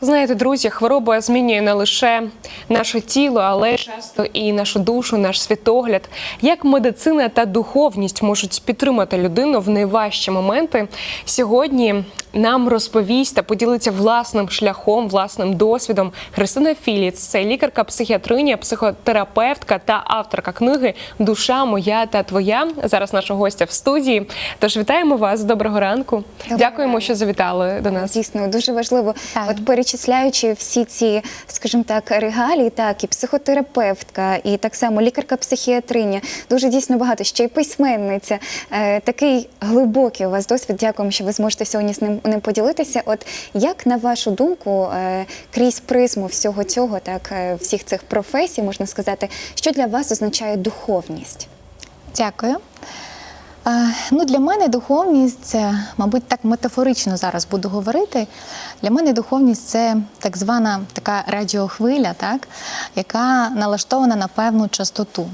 Знаєте, друзі, хвороба змінює не лише наше тіло, але часто і нашу душу, наш світогляд. Як медицина та духовність можуть підтримати людину в найважчі моменти? Сьогодні нам розповість та поділиться власним шляхом, власним досвідом Христина Філіц. Це лікарка, психіатриня, психотерапевтка та авторка книги Душа моя та твоя. Зараз наша гостя в студії. Тож вітаємо вас. Доброго ранку. Доброго Дякуємо, ранку. що завітали до нас. Дійсно, дуже важливо. Так. От перечисляючи всі ці, скажімо так, регалії, так і психотерапевтка, і так само лікарка-психіатриня. Дуже дійсно багато. Ще й письменниця. Е, такий глибокий у вас досвід. Дякуємо, що ви зможете сьогодні з ним ним поділитися. От як на вашу думку, е, крізь призму всього цього, так е, всіх цих професій, можна сказати, що для вас означає духовність? Дякую. Ну, для мене духовність мабуть, так метафорично зараз буду говорити. Для мене духовність це так звана така радіохвиля, так, яка налаштована на певну частоту.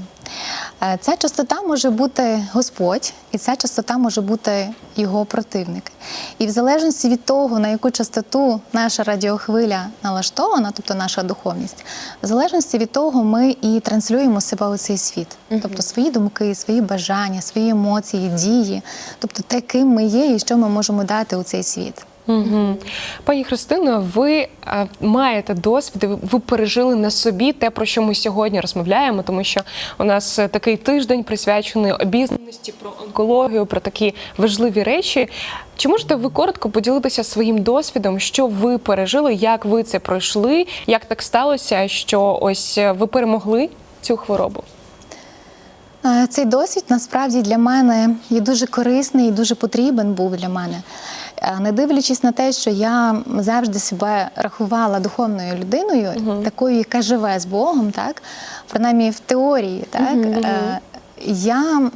Е, Ця частота може бути Господь, і ця частота може бути його противник. І в залежності від того, на яку частоту наша радіохвиля налаштована, тобто наша духовність, в залежності від того, ми і транслюємо себе у цей світ, тобто свої думки, свої бажання, свої емоції, дії, тобто те, ким ми є і що ми можемо дати у цей світ. Угу. Пані Христино, ви е, маєте досвід, ви- пережили на собі те, про що ми сьогодні розмовляємо, тому що у нас е, такий тиждень присвячений обізнаності про онкологію, про такі важливі речі. Чи можете ви коротко поділитися своїм досвідом, що ви пережили, як ви це пройшли, як так сталося, що ось е, ви перемогли цю хворобу? Цей досвід насправді для мене є дуже корисний і дуже потрібен був для мене. Е, Не дивлячись на те, що я завжди себе рахувала духовною людиною, такою, яка живе з Богом, так? Принаймні в теорії, так? Угу. я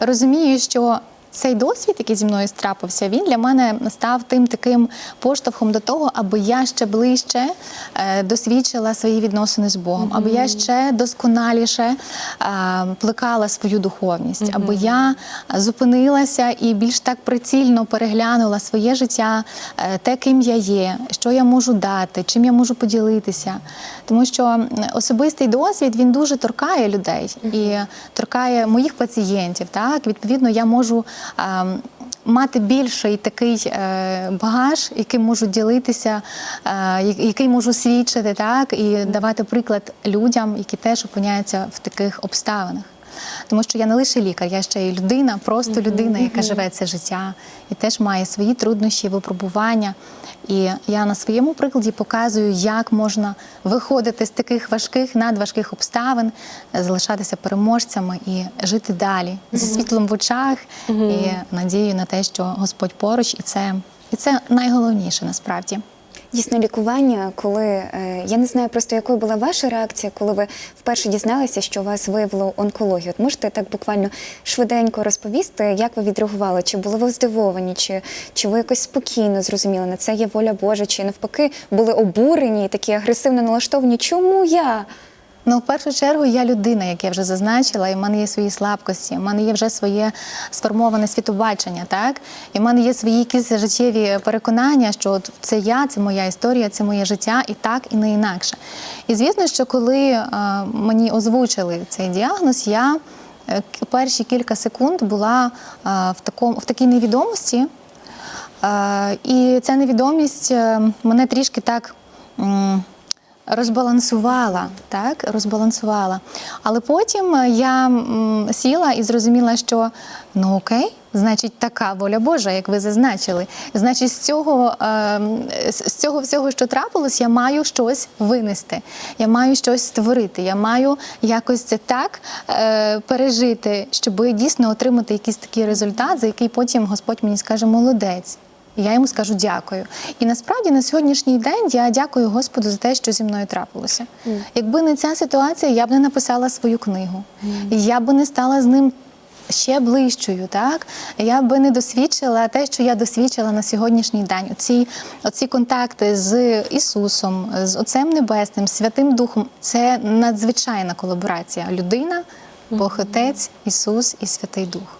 розумію, що цей досвід, який зі мною страпився, він для мене став тим таким поштовхом до того, аби я ще ближче е, досвідчила свої відносини з Богом, аби я ще досконаліше е, плекала свою духовність, аби я зупинилася і більш так прицільно переглянула своє життя, е, те, ким я є, що я можу дати, чим я можу поділитися. Тому що особистий досвід він дуже торкає людей і торкає моїх пацієнтів. Так, відповідно, я можу. Мати більший такий е, багаж, яким можу ділитися, е, який можу свідчити, так і давати приклад людям, які теж опиняються в таких обставинах. Тому що я не лише лікар, я ще й людина, просто людина, яка живе це життя і теж має свої труднощі, випробування. І я на своєму прикладі показую, як можна виходити з таких важких, надважких обставин, залишатися переможцями і жити далі зі світлом в очах і надією на те, що Господь поруч, і це, і це найголовніше насправді. Дійсно, лікування, коли е, я не знаю просто, якою була ваша реакція, коли ви вперше дізналися, що вас виявило онкологію. От можете так буквально швиденько розповісти, як ви відреагували? Чи були ви здивовані, чи, чи ви якось спокійно зрозуміли, на це є воля Божа, чи навпаки були обурені такі агресивно налаштовані? Чому я? Ну, в першу чергу, я людина, як я вже зазначила, і в мене є свої слабкості, в мене є вже своє сформоване світобачення, так? І в мене є свої якісь життєві переконання, що от це я, це моя історія, це моє життя, і так, і не інакше. І звісно, що коли е, мені озвучили цей діагноз, я е, перші кілька секунд була е, в, такому, в такій невідомості. І ця невідомість мене трішки так. Розбалансувала, так, розбалансувала. Але потім е, я сіла і зрозуміла, що ну окей, значить, така воля Божа, як ви зазначили. Значить, з цього, е, з з цього всього, що трапилось, я маю щось винести, я маю щось створити, я маю якось це так е, пережити, щоб дійсно отримати якийсь такий результат, за який потім Господь мені скаже молодець. І я йому скажу дякую. І насправді на сьогоднішній день я дякую Господу за те, що зі мною трапилося. Якби не ця ситуація, я б не написала свою книгу. Я б не стала з ним. Ще ближчою, так я би не досвідчила те, що я досвідчила на сьогоднішній день. Оці, оці контакти з Ісусом, з Отцем Небесним, Святим Духом це надзвичайна колаборація. Людина, Бог Отець, Ісус і Святий Дух.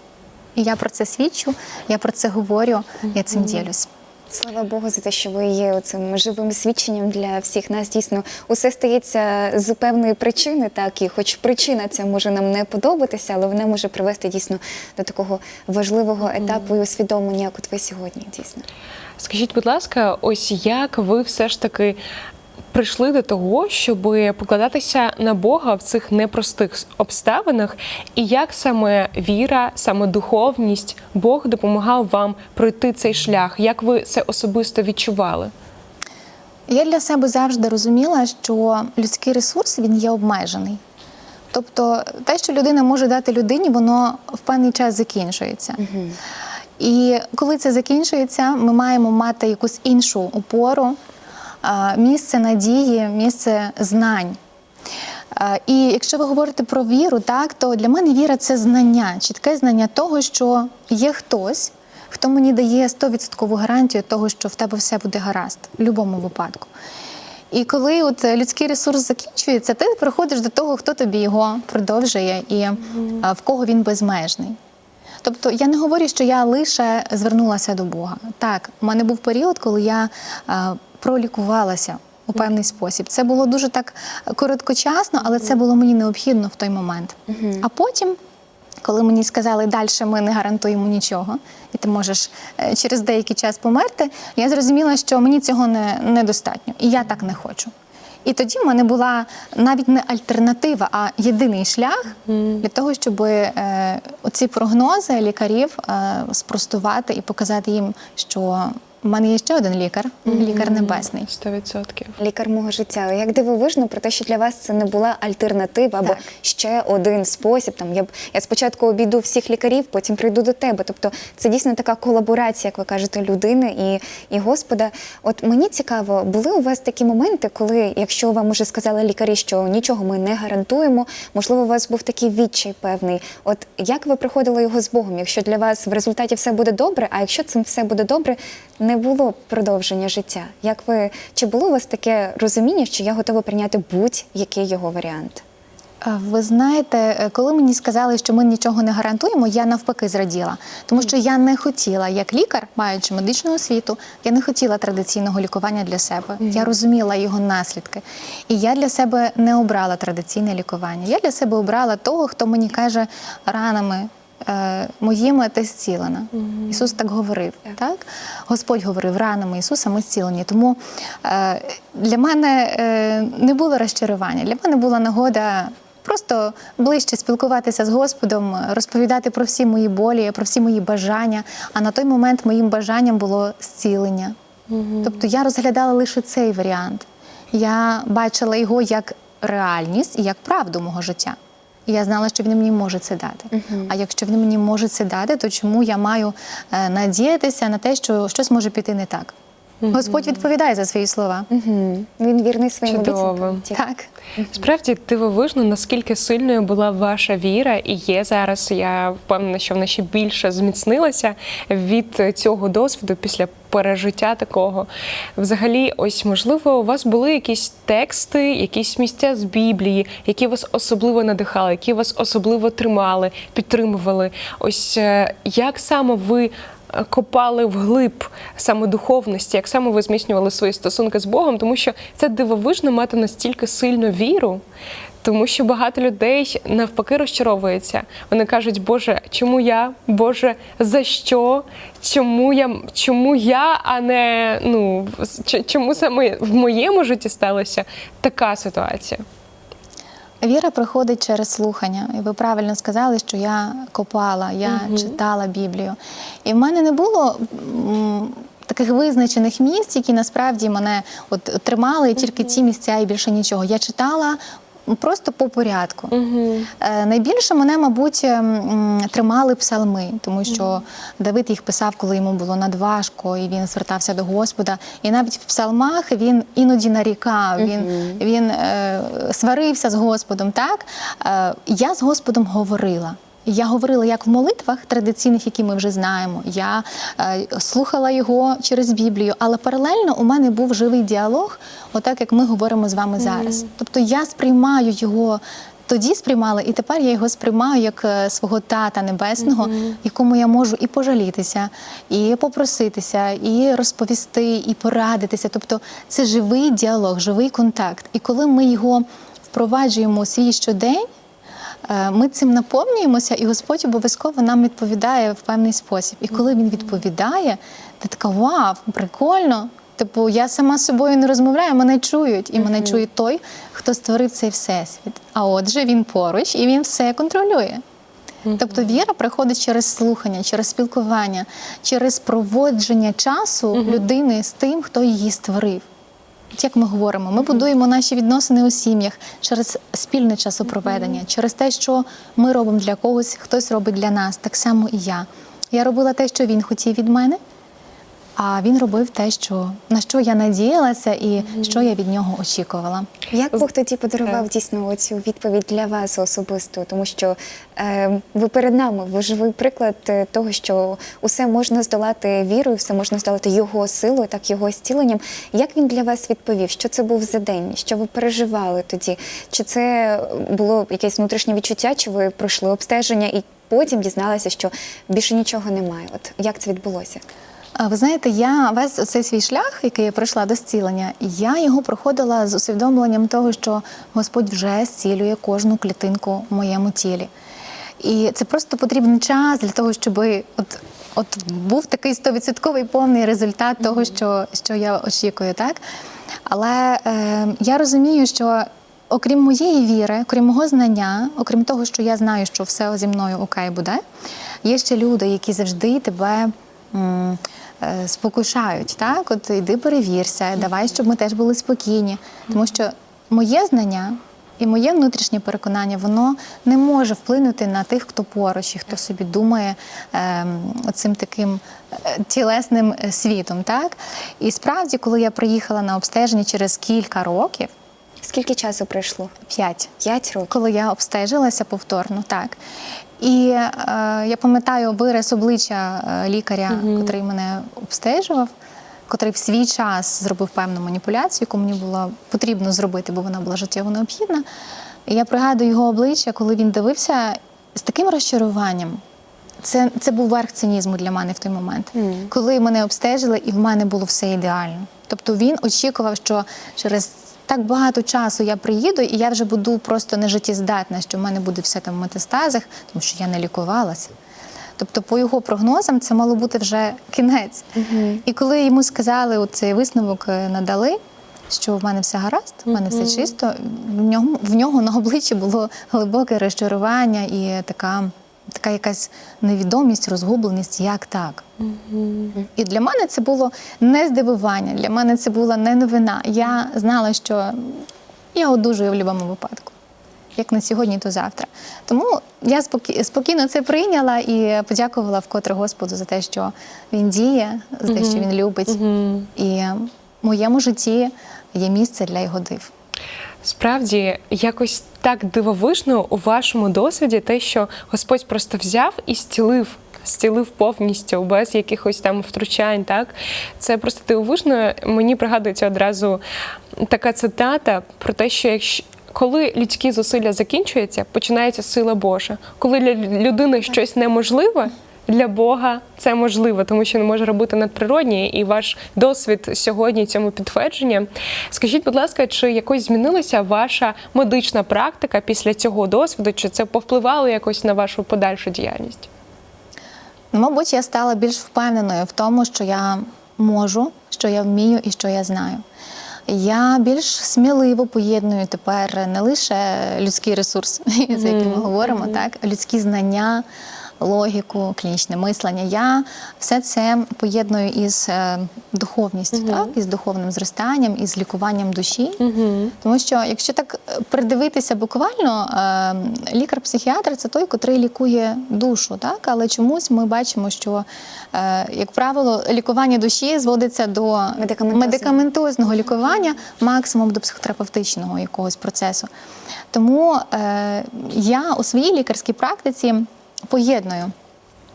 І я про це свідчу, я про це говорю, я цим ділюсь. Слава Богу за те, що ви є цим живим свідченням для всіх нас. Дійсно, усе стається з певної причини, так і хоч причина ця може нам не подобатися, але вона може привести дійсно до такого важливого етапу і усвідомлення, як от ви сьогодні, дійсно. Скажіть, будь ласка, ось як ви все ж таки прийшли до того, щоб покладатися на Бога в цих непростих обставинах, і як саме віра, саме духовність, Бог допомагав вам пройти цей шлях? Як ви це особисто відчували? Я для себе завжди розуміла, що людський ресурс він є обмежений. Тобто те, що людина може дати людині, воно в певний час закінчується. І коли це закінчується, ми маємо мати якусь іншу опору, місце надії, місце знань. І якщо ви говорите про віру, так то для мене віра це знання, чітке знання того, що є хтось, хто мені дає 100% гарантію того, що в тебе все буде гаразд в будь-якому випадку. І коли от людський ресурс закінчується, ти приходиш до того, хто тобі його продовжує і в кого він безмежний. Тобто я не говорю, що я лише звернулася до Бога. Так, у мене був період, коли я пролікувалася у певний спосіб. Це було дуже так короткочасно, але це було мені необхідно в той момент. А потім. Коли мені сказали, далі ми не гарантуємо нічого, і ти можеш е, через деякий час померти, я зрозуміла, що мені цього не, недостатньо, і я так не хочу. І тоді в мене була навіть не альтернатива, а єдиний шлях для того, щоб е, оці прогнози лікарів е, спростувати і показати їм, що в мене є ще один лікар, лікар небесний. 100%. Лікар мого життя. Як дивовижно про те, що для вас це не була альтернатива або Так. ще один спосіб. Там я б я спочатку обійду всіх лікарів, потім прийду до тебе. Тобто це дійсно така колаборація, як ви кажете, людини і, і Господа. От мені цікаво, були у вас такі моменти, коли, якщо вам уже сказали лікарі, що нічого ми не гарантуємо, можливо, у вас був такий відчай певний. От як ви приходили його з Богом? Якщо для вас в результаті все буде добре, а якщо цим все буде добре, не було продовження життя. Як ви чи було у вас таке розуміння, що я готова прийняти будь-який його варіант? Ви знаєте, е, коли мені сказали, що ми нічого не гарантуємо, я навпаки зраділа, тому що я не хотіла, як лікар, маючи медичну освіту, я не хотіла традиційного лікування для себе. Я розуміла його наслідки. І я для себе не обрала традиційне лікування. Я для себе обрала того, хто мені каже ранами. Е, Моїми ти зцілена. Ісус так говорив. Так. Господь говорив ранами Ісуса, ми зцілені. Тому е, для мене е, не було розчарування. Для мене була нагода просто ближче спілкуватися з Господом, розповідати про всі мої болі, про всі мої бажання. А на той момент моїм бажанням було зцілення. Тобто я розглядала лише цей варіант. Я бачила його як реальність і як правду мого життя. І я знала, що він мені може це дати. А якщо він мені може це дати, то чому я маю е, надіятися на те, що щось може піти не так? Господь відповідає за свої слова. Угу. Він вірний своїм Чудово. обіцянкам. Так. Справді дивовижно, наскільки сильною була ваша віра, і є зараз. Я впевнена, що вона ще більше зміцнилася від цього досвіду після пережиття такого. Взагалі, ось можливо, у вас були якісь тексти, якісь місця з Біблії, які вас особливо надихали, які вас особливо тримали, підтримували. Ось е, як саме ви. Копали вглиб саме духовності, як саме ви зміцнювали свої стосунки з Богом, тому що це дивовижно мати настільки сильну віру, тому що багато людей навпаки розчаровуються. Вони кажуть, Боже, чому я? Боже, за що? Чому я, чому я, а не ну чому саме в моєму житті сталася така ситуація? Віра приходить через слухання. І ви правильно сказали, що я копала, я читала Біблію. І в мене не було. Таких визначених місць, які насправді мене от тримали, і тільки ці місця і більше нічого. Я читала просто по порядку. Угу. Найбільше мене, мабуть, тримали псалми, тому що Давид їх писав, коли йому було надважко, і він звертався до Господа. І навіть в псалмах він іноді нарікав, він, він е, сварився з Господом. Так е, я з Господом говорила. Я говорила як в молитвах традиційних, які ми вже знаємо. Я е, слухала його через Біблію, але паралельно у мене був живий діалог, отак як ми говоримо з вами зараз. Тобто я сприймаю його тоді сприймала, і тепер я його сприймаю як е, свого тата небесного, якому я можу і пожалітися, і попроситися, і розповісти, і порадитися. Тобто це живий діалог, живий контакт. І коли ми його впроваджуємо у свій щодень. Е, Ми цим наповнюємося, і Господь обов'язково нам відповідає в певний спосіб. І коли він відповідає, ти така вау, прикольно. Типу, я сама з собою не розмовляю, мене чують, і мене чує той, хто створив цей всесвіт. А отже, він поруч і він все контролює. Тобто віра приходить через слухання, через спілкування, через проводження часу людини з тим, хто її створив. Як ми говоримо, ми будуємо наші відносини у сім'ях через спільне часопроведення, через те, що ми робимо для когось, хтось робить для нас, так само і я. Я робила те, що він хотів від мене, а він робив те, що на що я надіялася, і що я від нього очікувала. Як Бог тоді подарував Так. дійсно цю відповідь для вас особисто? Тому що е, ви перед нами, ви живий приклад е, того, що усе можна здолати вірою, все можна здолати його силою, так його зціленням. Як він для вас відповів? Що це був за день? Що ви переживали тоді? Чи це було якесь внутрішнє відчуття? Чи ви пройшли обстеження і потім дізналися, що більше нічого немає? От як це відбулося? А Ви знаєте, я весь цей свій шлях, який я пройшла до зцілення, я його проходила з усвідомленням того, що Господь вже зцілює кожну клітинку в моєму тілі. І це просто потрібен час для того, щоб от, от був такий стовідсотковий повний результат того, що, що я очікую, так? Але е, я розумію, що окрім моєї віри, окрім мого знання, окрім того, що я знаю, що все зі мною окей буде, є ще люди, які завжди тебе. м, Спокушають, так? От іди перевірся, давай, щоб ми теж були спокійні. Тому що моє знання і моє внутрішнє переконання, воно не може вплинути на тих, хто поруч і хто собі думає ем, оцим таким е, тілесним е, світом. Так? І справді, коли я приїхала на обстеження через кілька років, Скільки часу пройшло? п'ять, П'ять років. коли я обстежилася повторно, так. І е, я пам'ятаю вираз обличчя е, лікаря, котрий мене обстежував, котрий в свій час зробив певну маніпуляцію, яку мені було потрібно зробити, бо вона була життєво необхідна. І я пригадую його обличчя, коли він дивився з таким розчаруванням. Це, це був верх цинізму для мене в той момент, коли мене обстежили, і в мене було все ідеально. Тобто він очікував, що через так багато часу я приїду, і я вже буду просто нежиттєздатна, що в мене буде все там в метастазах, тому що я не лікувалася. Тобто, по його прогнозам, це мало бути вже кінець. І коли йому сказали, цей висновок е, надали, що в мене все гаразд, в мене все чисто, в нього, в нього на обличчі було глибоке розчарування і така, така якась невідомість, розгубленість, як так. І для мене це було не здивування, для мене це була не новина. Я знала, що я одужую в будь-якому випадку. Як на сьогодні, то завтра. Тому я спокі- спокійно це прийняла і подякувала вкотре Господу за те, що він діє, за те, що він любить. І в моєму житті є місце для його див. Справді, якось так дивовижно у вашому досвіді те, що Господь просто взяв і зцілив. Зцілив повністю без якихось там втручань, так це просто дивовижно. Мені пригадується одразу така цитата про те, що якщо коли людські зусилля закінчуються, починається сила Божа. Коли для людини щось неможливе, для Бога це можливо, тому що не може робити надприроднє, і ваш досвід сьогодні цьому підтвердження. Скажіть, будь ласка, чи якось змінилася ваша медична практика після цього досвіду? Чи це повпливало якось на вашу подальшу діяльність? Ну, Мабуть, я стала більш впевненою в тому, що я можу, що я вмію і що я знаю. Я більш сміливо поєдную тепер не лише людський ресурс, за яким ми говоримо, так, людські знання, логіку, клінічне мислення. Я все це поєдную із е, духовністю, так, із духовним зростанням, із лікуванням душі. Тому що, якщо так е, придивитися буквально, е, лікар-психіатр це той, котрий лікує душу, так? але чомусь ми бачимо, що, як правило, лікування душі зводиться до Медикаментозного. медикаментозного лікування, максимум до психотерапевтичного якогось процесу. Тому е, я у своїй лікарській практиці поєдную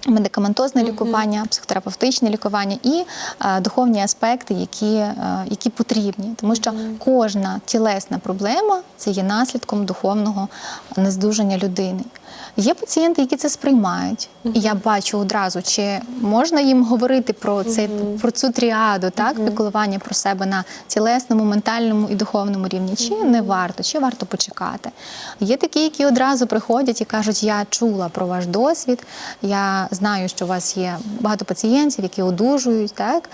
Медикаментозне лікування, психотерапевтичне лікування і е, духовні аспекти, які, е, які потрібні, тому що кожна тілесна проблема це є наслідком духовного нездужання людини. Є пацієнти, які це сприймають, і я бачу одразу, чи можна їм говорити про це про цю тріаду, так піклування про себе на тілесному, ментальному і духовному рівні, чи не варто, чи варто почекати. Є такі, які одразу приходять і кажуть: Я чула про ваш досвід, я знаю, що у вас є багато пацієнтів, які одужують, так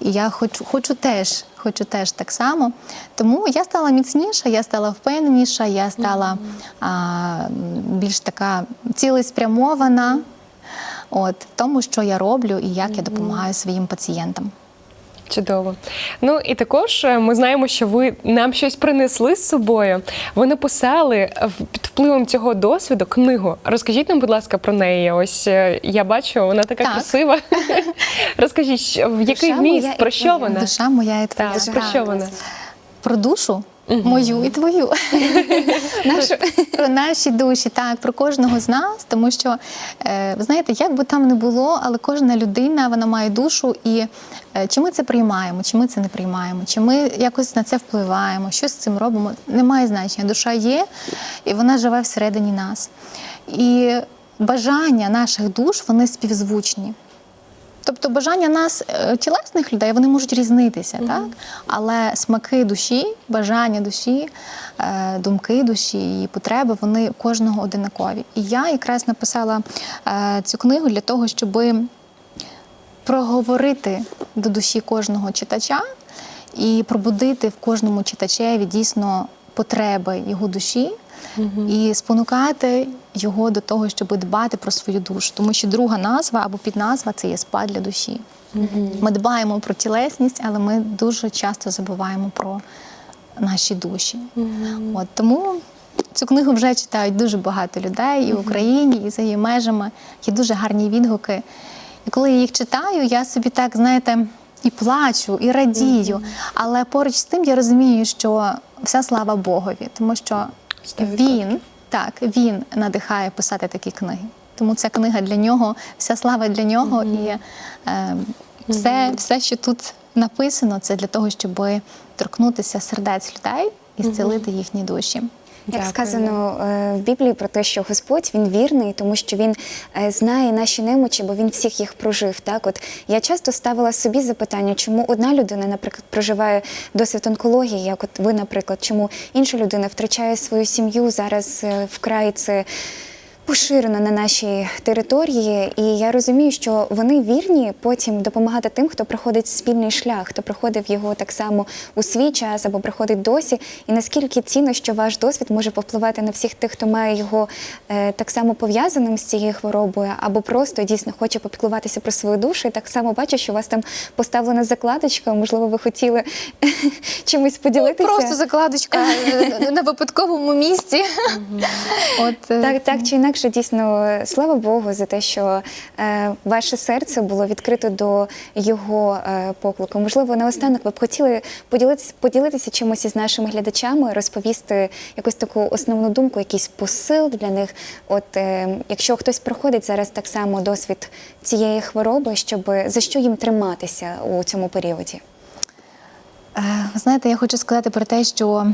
і я хочу, хочу теж. Хочу теж так само. Тому я стала міцніша, я стала впевненіша, я стала а, більш така цілеспрямована от, в тому, що я роблю і як я допомагаю своїм пацієнтам. Чудово. Ну і також е, ми знаємо, що ви нам щось принесли з собою. Ви написали під впливом цього досвіду книгу. Розкажіть нам, будь ласка, про неї. Ось е, я бачу, вона така Так. красива. Розкажіть, в який Душа моя про що вона? Душа моя і твоя. Так, про що вона? Про душу мою і твою. Нашу. Про наші душі, так, про кожного з нас, тому що е, ви знаєте, як би там не було, але кожна людина вона має душу, і е, чи ми це приймаємо, чи ми це не приймаємо, чи ми якось на це впливаємо, що з цим робимо, немає значення. Душа є, і вона живе всередині нас. І бажання наших душ вони співзвучні. Тобто бажання нас, е, тілесних людей, вони можуть різнитися, так? але смаки душі, бажання душі, е, думки душі і потреби, вони кожного одинакові. І я якраз написала е, цю книгу для того, щоб проговорити до душі кожного читача і пробудити в кожному читачеві дійсно потреби його душі. І спонукати його до того, щоб дбати про свою душу, тому що друга назва або підназва це є спад для душі. Ми дбаємо про тілесність, але ми дуже часто забуваємо про наші душі. От тому цю книгу вже читають дуже багато людей і в Україні, і за її межами. Є дуже гарні відгуки. І коли я їх читаю, я собі так, знаєте, і плачу, і радію. Але поруч з тим я розумію, що вся слава Богові, тому що він так він надихає писати такі книги. Тому ця книга для нього, вся слава для нього, і е, все, все, що тут написано, це для того, щоб торкнутися сердець людей і зцілити їхні душі. Як сказано е, в Біблії про те, що Господь він вірний, тому що він е, знає наші немочі, бо він всіх їх прожив. Так, от я часто ставила собі запитання, чому одна людина, наприклад, проживає досвід онкології, як от ви, наприклад, чому інша людина втрачає свою сім'ю зараз е, вкрай це. Поширено на нашій території, і я розумію, що вони вірні потім допомагати тим, хто проходить спільний шлях, хто проходив його так само у свій час або проходить досі. І наскільки цінно, що ваш досвід може повпливати на всіх тих, хто має його е, так само пов'язаним з цією хворобою, або просто дійсно хоче попіклуватися про свою душу. І так само бачу, що у вас там поставлена закладочка. Можливо, ви хотіли чимось поділитися. Просто закладочка е, на випадковому місці. От, е, Так, так чи інакше, дійсно, слава Богу, за те, що е, ваше серце було відкрито до його е, поклику. Можливо, наостанок ви б хотіли поділитися, поділитися чимось із нашими глядачами, розповісти якусь таку основну думку, якийсь посил для них. От е, якщо хтось проходить зараз так само досвід цієї хвороби, щоб за що їм триматися у цьому періоді? Е, Ви знаєте, я хочу сказати про те, що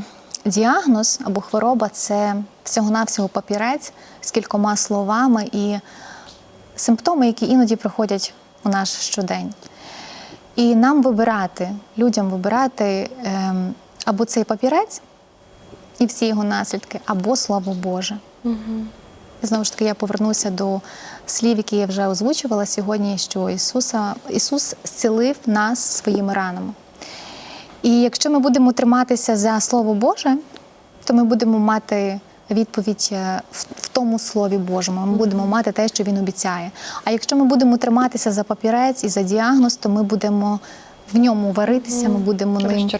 діагноз або хвороба це всього-навсього папірець з кількома словами і симптоми, які іноді приходять у наш щодень. І нам вибирати, людям вибирати ем, або цей папірець і всі його наслідки, або слово Боже. І знову ж таки, я повернуся до слів, які я вже озвучувала сьогодні, що Ісуса, Ісус зцілив нас своїми ранами. І якщо ми будемо триматися за Слово Боже, то ми будемо мати відповідь е, в, тому Слові Божому. Ми будемо мати те, що Він обіцяє. А якщо ми будемо триматися за папірець і за діагноз, то ми будемо в ньому варитися, ми будемо ним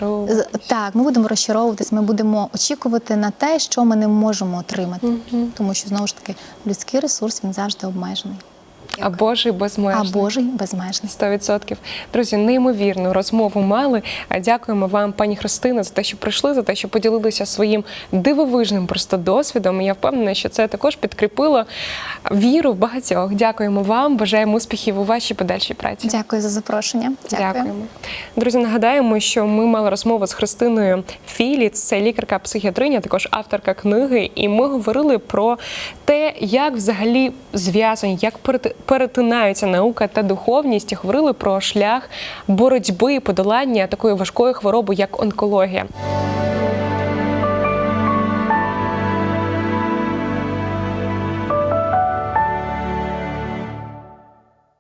так, ми будемо розчаровуватись, ми будемо очікувати на те, що ми не можемо отримати, тому що знову ж таки людський ресурс він завжди обмежений. А Божий а безмежний. Божий безмежний. 100%. Друзі, неймовірну розмову мали. А Дякуємо вам, пані Христина, за те, що прийшли, за те, що поділилися своїм дивовижним просто досвідом. І я впевнена, що це також підкріпило віру в багатьох. Дякуємо вам. Бажаємо успіхів у вашій подальшій праці. Дякую за запрошення. Дякуємо. Друзі, нагадаємо, що ми мали розмову з Христиною Філіц, це лікарка-психіатриня, також авторка книги, і ми говорили про те, як взагалі зв'язані, як перети- перетинаються наука та духовність, говорили про шлях боротьби і подолання такої важкої хвороби, як онкологія.